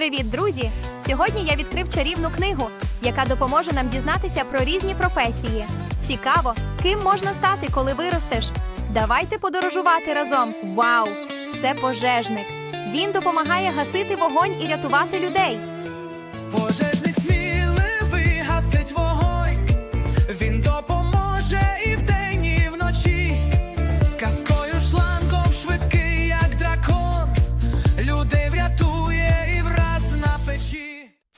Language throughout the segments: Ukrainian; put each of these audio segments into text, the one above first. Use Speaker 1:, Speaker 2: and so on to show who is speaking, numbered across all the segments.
Speaker 1: Привіт, друзі! Сьогодні я відкрив чарівну книгу, яка допоможе нам дізнатися про різні професії. Цікаво, ким можна стати, коли виростеш. Давайте подорожувати разом. Вау! Це пожежник. Він допомагає гасити вогонь і рятувати людей.
Speaker 2: Пожежник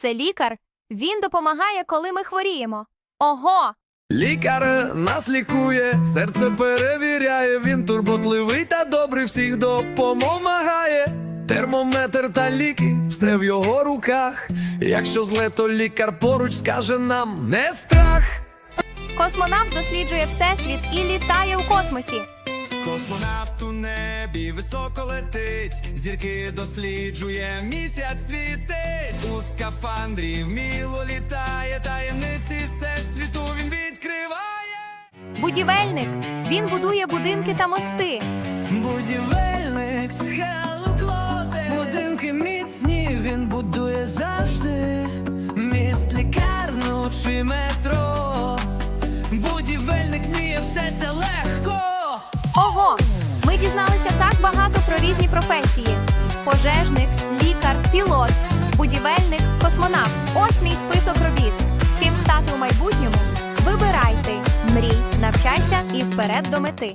Speaker 1: Це лікар. Він допомагає, коли ми хворіємо. Ого!
Speaker 2: Лікар нас лікує, серце перевіряє, він турботливий та добрий всіх допомагає. Термометр та ліки, все в його руках. Якщо зле, то лікар поруч скаже нам не страх.
Speaker 1: Космонавт досліджує всесвіт і літає у космосі.
Speaker 3: Космонавт у небі високо летить, зірки досліджує, місяць світить. У скафандрі вміло літає, таємниці всесвіту він відкриває.
Speaker 1: Будівельник. Він будує будинки та мости.
Speaker 2: Будівельник будинки міцні, він будує завжди. Міст, лікарню чи метро. Будівельник вміє все це легко.
Speaker 1: Ого! Ми дізналися так багато про різні професії: пожежник, будівельник, космонавт. Ось мій список робіт. Ким стати у майбутньому? Вибирайте, мрій, навчайся і вперед до мети.